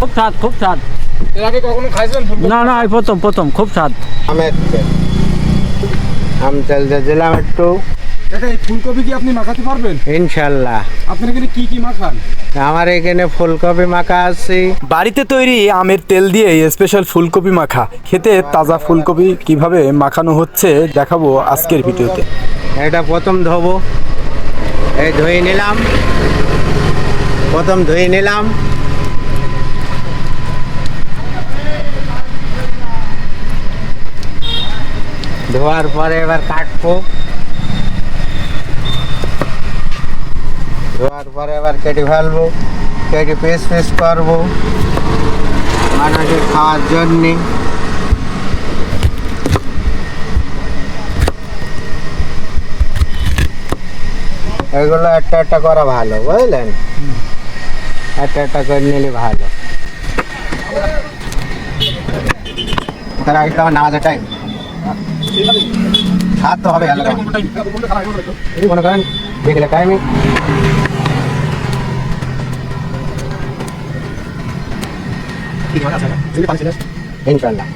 খুব স্বাদ খুব স্বাদ। এর আগে কখনো খাইছেন না না এই প্রথম প্রথম খুব স্বাদ। আমের তেল আম তেল দিয়ে দিলাম একটু। এটা এই ফুলকপি কি আপনি মাখাতে পারবেন? ইনশাল্লাহ। আপনার এখানে কি কি মাখান? আমার এখানে ফুলকপি মাখা আছে। বাড়িতে তৈরি আমের তেল দিয়ে স্পেশাল ফুলকপি মাখা। খেতে তাজা ফুলকপি কীভাবে মাখানো হচ্ছে দেখাবো আজকের ভিডিওতে। এটা প্রথম ধোবো। এই ধুয়ে নিলাম। প্রথম ধুয়ে নিলাম। ধোয়ার পরে এবার কাটবো। ধোয়ার পরে এবার কেটে ফেলব। কেটে পিস পিস করব। মানুষের খাওয়ার জন্যে। এগুলো একটা একটা করা ভালো, বুঝলেন? একটা একটা করে নিলে ভালো। তারা আগে আমার নামাজের টাইম হাত তো হবে এই মনে করেন বিকেলে টাইমে ইনশাল্লাহ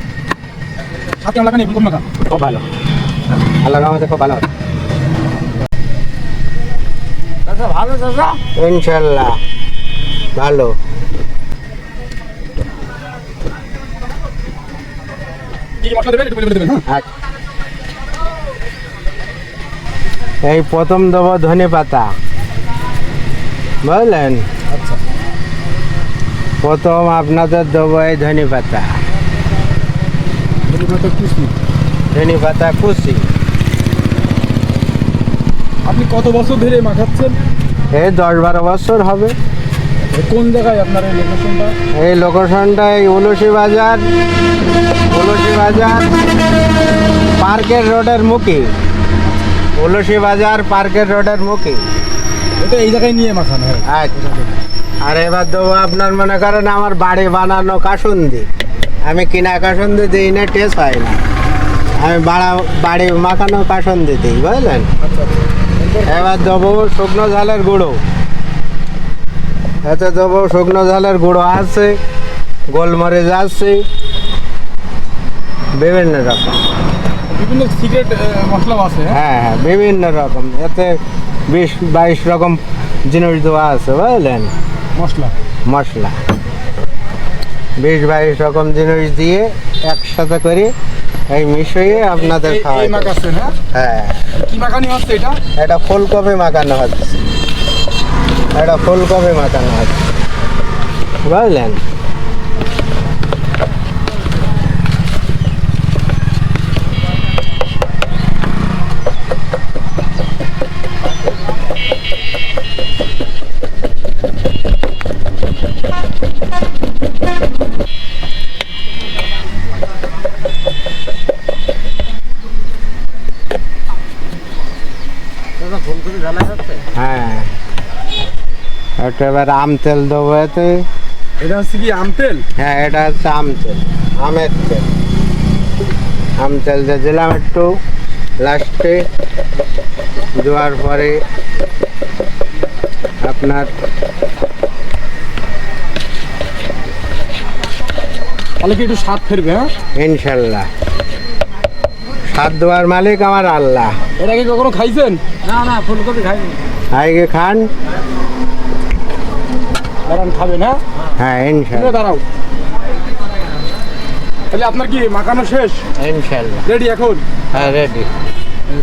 খুব ভালো। আল্লাহ আমাদের খুব ভালো ইনশাল্লাহ ভালো। হ্যাঁ। এই প্রথম দেবো ধনে পাতা। বুঝলেন? আচ্ছা। প্রথম আপনাদের দেবো এই ধনে পাতা। খুশি ধনে পাতা কুচি। আপনি কত বছর ধরে মাখাচ্ছেন? এই দশ বারো বছর হবে। কোন জায়গায় আপনার এই লোকেশনটা এই লোকেশনটা এই উলসি বাজার উলসি বাজার পার্কের রোডের মুখে। উলসি বাজার পার্কের রোডের মুখে। এটা এই জায়গায় নিয়ে মাখানো হয়। আচ্ছা। আর এবার দেবো আপনার মনে করেন আমার বাড়ি বানানো কাসুন্দি। আমি কিনা কাসুন্দি দিই না টেস্ট হয় না। আমি বাড়া বাড়ি মাখানো কাসুন্দি দিই বুঝলেন? আচ্ছা। এবার দেবো শুকনো ঝালের গুঁড়ো। এতে দেবো শুকনো ঝালের গুঁড়ো আছে গোলমরিচ আছে বিভিন্ন রকম। বিভিন্ন সিক্রেট মশলাও আছে হ্যাঁ? হ্যাঁ হ্যাঁ বিভিন্ন রকম। এতে বিশ বাইশ রকম জিনিস দেওয়া আছে বুঝলেন? মশলা। মশলা। বিশ বাইশ রকম জিনিস দিয়ে একসাথে করে এই মিশিয়ে আপনাদের খাওয়া হ্যাঁ? হ্যাঁ। কি মাখানি হচ্ছে এটা? এটা ফুলকপি মাখানো হচ্ছে। এটা ফুলকপি মাখানো হচ্ছে বুঝলেন চাচা ফুলকপি জ্বালা যাচ্ছে? হ্যাঁ। একটা এবার আম তেল দেবো এতে। এটা হচ্ছে কি আম তেল? হ্যাঁ এটা হচ্ছে আম তেল আমের তেল। আম তেল দিয়ে দিলাম একটু। লাস্টে দেওয়ার পরে আপনার তাহলে কি একটু স্বাদ ফেরবে হ্যাঁ? ইনশাল্লাহ। সাত দেওয়ার মালিক আমার আল্লাহ। এর আগে কখনো খাইছেন? না না ফুলকপি খাইনি। আগে খান? দাঁড়ান খাবেন হ্যাঁ? হ্যাঁ এখানে ইনশাল্লাহ দাঁড়াও। তাহলে আপনার কি মাখানো শেষ? ইনশাল্লাহ। রেডি এখন? হ্যাঁ রেডি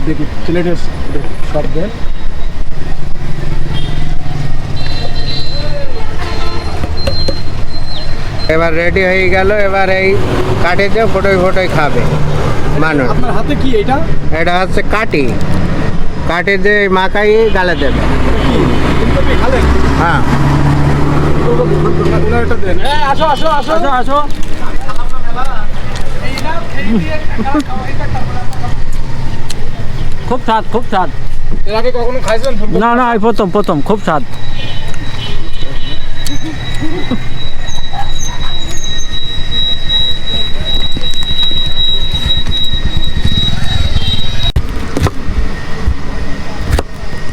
দেখি প্লেটের সব দেন। এবার রেডি হয়ে গেল এবার এই কাঠিতে ফটোই ফটোই খাবে মানুষ। আপনার হাতে কি এটা? এটা হচ্ছে কাটি কাটি দিয়ে মাখাই গালে দেবে। হ্যাঁ। ওনার এটা দেন এই আসো আসো আসো আসো আসো খুব স্বাদ খুব স্বাদ। এর আগে কখনো খাইছেন না না প্রথম প্রথম খুব স্বাদ।